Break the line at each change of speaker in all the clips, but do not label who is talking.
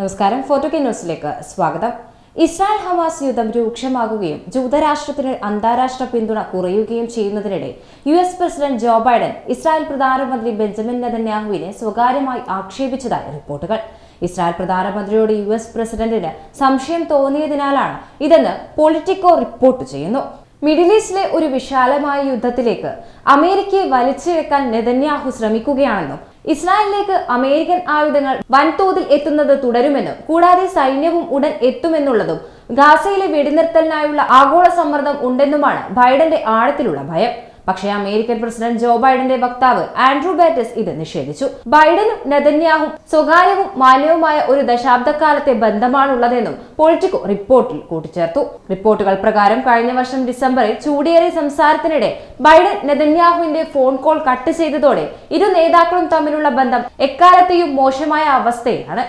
നമസ്കാരം. ഫോട്ടോ ന്യൂസിലേക്ക് സ്വാഗതം. ഇസ്രായേൽ ഹമാസ് യുദ്ധം രൂക്ഷമാകുകയും ജൂതരാഷ്ട്രത്തിന് അന്താരാഷ്ട്ര പിന്തുണ കുറയുകയും ചെയ്യുന്നതിനിടെ U S president Joe Biden Israel പ്രധാനമന്ത്രി ബെഞ്ചമിൻ നെതന്യാഹുവിനെ സ്വകാര്യമായി ആക്ഷേപിച്ചതായി റിപ്പോർട്ടുകൾ. ഇസ്രായേൽ പ്രധാനമന്ത്രിയോട് യു എസ് പ്രസിഡന്റിന് സംശയം തോന്നിയതിനാലാണ് ഇതെന്ന് പൊളിറ്റിക്കോ റിപ്പോർട്ട് ചെയ്യുന്നു. മിഡിൽ ഈസ്റ്റിലെ ഒരു വിശാലമായ യുദ്ധത്തിലേക്ക് അമേരിക്കയെ വലിച്ചിഴക്കാൻ നെതന്യാഹു ശ്രമിക്കുകയാണെന്നും ഇസ്രായേലിലേക്ക് അമേരിക്കൻ ആയുധങ്ങൾ വൻതോതിൽ എത്തുന്നത് തുടരുമെന്നും കൂടാതെ സൈന്യവും ഉടൻ എത്തുമെന്നുള്ളതും ഗാസയിലെ വെടിനിർത്തലിനായുള്ള ആഗോള സമ്മർദ്ദം ഉണ്ടെന്നുമാണ് ബൈഡന്റെ ആഴത്തിലുള്ള ഭയം. പക്ഷേ അമേരിക്കൻ പ്രസിഡന്റ് ജോ ബൈഡന്റെ വക്താവ് ആൻഡ്രൂ ബാറ്റസ് ഇത് നിഷേധിച്ചു. ബൈഡനും നെതന്യാഹും സ്വകാര്യവും മാന്യവുമായ ഒരു ദശാബ്ദക്കാലത്തെ ബന്ധമാണുള്ളതെന്നും പൊളിറ്റിക്കോ റിപ്പോർട്ടിൽ കൂട്ടിച്ചേർത്തു. റിപ്പോർട്ടുകൾ പ്രകാരം കഴിഞ്ഞ വർഷം ഡിസംബറിൽ ചൂടിയേറിയ സംസാരത്തിനിടെ ബൈഡൻ നെതന്യാഹുവിന്റെ ഫോൺ കോൾ കട്ട് ചെയ്തതോടെ ഇരു നേതാക്കളും തമ്മിലുള്ള ബന്ധം എക്കാലത്തെയും മോശമായ അവസ്ഥയിലാണ്.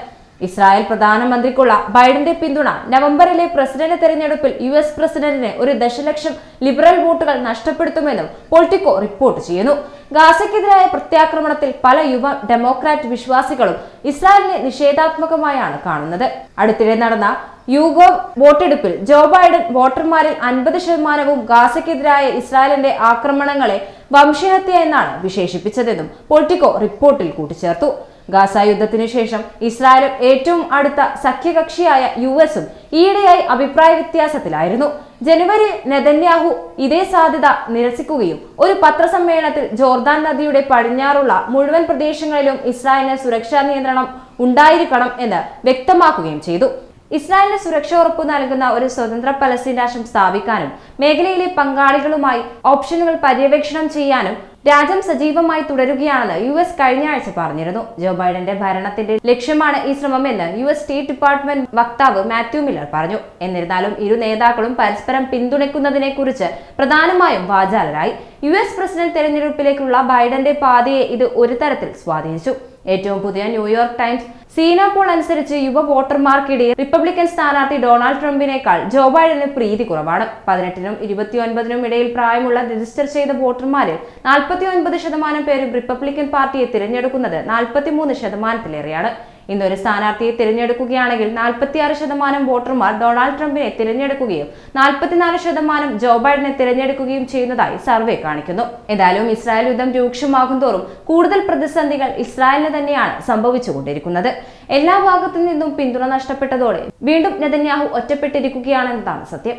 ഇസ്രായേൽ പ്രധാനമന്ത്രിക്കുള്ള ബൈഡന്റെ പിന്തുണ നവംബറിലെ പ്രസിഡന്റ് തെരഞ്ഞെടുപ്പിൽ യു എസ് പ്രസിഡന്റിന് ഒരു ദശലക്ഷം ലിബറൽ വോട്ടുകൾ നഷ്ടപ്പെടുത്തുമെന്നും പൊളിറ്റിക്കോ റിപ്പോർട്ട് ചെയ്യുന്നു. ഗാസയ്ക്കെതിരായ പ്രത്യാക്രമണത്തിൽ പല യുവ ഡെമോക്രാറ്റ് വിശ്വാസികളും ഇസ്രായേലിനെ നിഷേധാത്മകമായാണ് കാണുന്നത്. അടുത്തിടെ നടന്ന യൂഗോ വോട്ടെടുപ്പിൽ ജോ ബൈഡൻ വോട്ടർമാരിൽ അൻപത് ശതമാനവും ഗാസയ്ക്കെതിരായ ഇസ്രായേലിന്റെ ആക്രമണങ്ങളെ വംശഹത്യ എന്നാണ് വിശേഷിപ്പിച്ചതെന്നും പൊളിറ്റിക്കോ റിപ്പോർട്ടിൽ കൂട്ടിച്ചേർത്തു. ഗാസ യുദ്ധത്തിനു ശേഷം ഇസ്രായേലും ഏറ്റവും അടുത്ത സഖ്യകക്ഷിയായ യു എസും ഈയിടെയായി അഭിപ്രായ വ്യത്യാസത്തിലായിരുന്നു. ജനുവരി നെതന്യാഹു ഇതേ സാധ്യത നിരസിക്കുകയും ഒരു പത്രസമ്മേളനത്തിൽ ജോർദാൻ നദിയുടെ പടിഞ്ഞാറുള്ള മുഴുവൻ പ്രദേശങ്ങളിലും ഇസ്രായേലിന് സുരക്ഷാ നിയന്ത്രണം ഉണ്ടായിരിക്കണം എന്ന് വ്യക്തമാക്കുകയും ചെയ്തു. ഇസ്രായേലിന് സുരക്ഷ ഉറപ്പു നൽകുന്ന ഒരു സ്വതന്ത്ര പലസ്തീൻ രാഷ്ട്രം സ്ഥാപിക്കാനും മേഖലയിലെ പങ്കാളികളുമായി ഓപ്ഷനുകൾ പര്യവേക്ഷണം ചെയ്യാനും രാജ്യം സജീവമായി തുടരുകയാണെന്ന് യു എസ് കഴിഞ്ഞ ആഴ്ച പറഞ്ഞിരുന്നു. ജോ ബൈഡന്റെ ഭരണത്തിന്റെ ലക്ഷ്യമാണ് ഈ ശ്രമമെന്ന് യു എസ് സ്റ്റേറ്റ് ഡിപ്പാർട്ട്മെന്റ് വക്താവ് മാത്യു മില്ലർ പറഞ്ഞു. എന്നിരുന്നാലും ഇരു നേതാക്കളും പരസ്പരം പിന്തുണയ്ക്കുന്നതിനെ കുറിച്ച് പ്രധാനമായും വാചാലരായി. യു എസ് പ്രസിഡന്റ് തെരഞ്ഞെടുപ്പിലേക്കുള്ള ബൈഡന്റെ പാതയെ ഇത് ഒരു തരത്തിൽ സ്വാധീനിച്ചു. ഏറ്റവും പുതിയ ന്യൂയോർക്ക് ടൈംസ്. സീന പോൾ അനുസരിച്ച് യുവ വോട്ടർമാർക്കിടയിൽ റിപ്പബ്ലിക്കൻ സ്ഥാനാർത്ഥി ഡൊണാൾഡ് ട്രംപിനേക്കാൾ ജോ ബൈഡന് പ്രീതി കുറവാണ്. പതിനെട്ടിനും ഇരുപത്തിയൊൻപതിനും ഇടയിൽ പ്രായമുള്ള രജിസ്റ്റർ ചെയ്ത വോട്ടർമാരിൽ നാൽപ്പത്തി ഒൻപത് ശതമാനം പേരും റിപ്പബ്ലിക്കൻ പാർട്ടിയെ തിരഞ്ഞെടുക്കുന്നത് നാൽപ്പത്തിമൂന്ന് ശതമാനത്തിലേറെയാണ്. ഇന്ന് ഒരു സ്ഥാനാർത്ഥിയെ തിരഞ്ഞെടുക്കുകയാണെങ്കിൽ നാൽപ്പത്തിയാറ് ശതമാനം വോട്ടർമാർ ഡൊണാൾഡ് ട്രംപിനെ തിരഞ്ഞെടുക്കുകയും നാൽപ്പത്തിനാല് ശതമാനം ജോ ബൈഡനെ തിരഞ്ഞെടുക്കുകയും ചെയ്യുന്നതായി സർവേ കാണിക്കുന്നു. എന്തായാലും ഇസ്രായേൽ യുദ്ധം രൂക്ഷമാകും തോറും കൂടുതൽ പ്രതിസന്ധികൾ ഇസ്രായേലിന് തന്നെയാണ് സംഭവിച്ചുകൊണ്ടിരിക്കുന്നത്. എല്ലാ ഭാഗത്തു നിന്നും പിന്തുണ നഷ്ടപ്പെട്ടതോടെ വീണ്ടും നെതന്യാഹു ഒറ്റപ്പെട്ടിരിക്കുകയാണെന്നതാണ് സത്യം.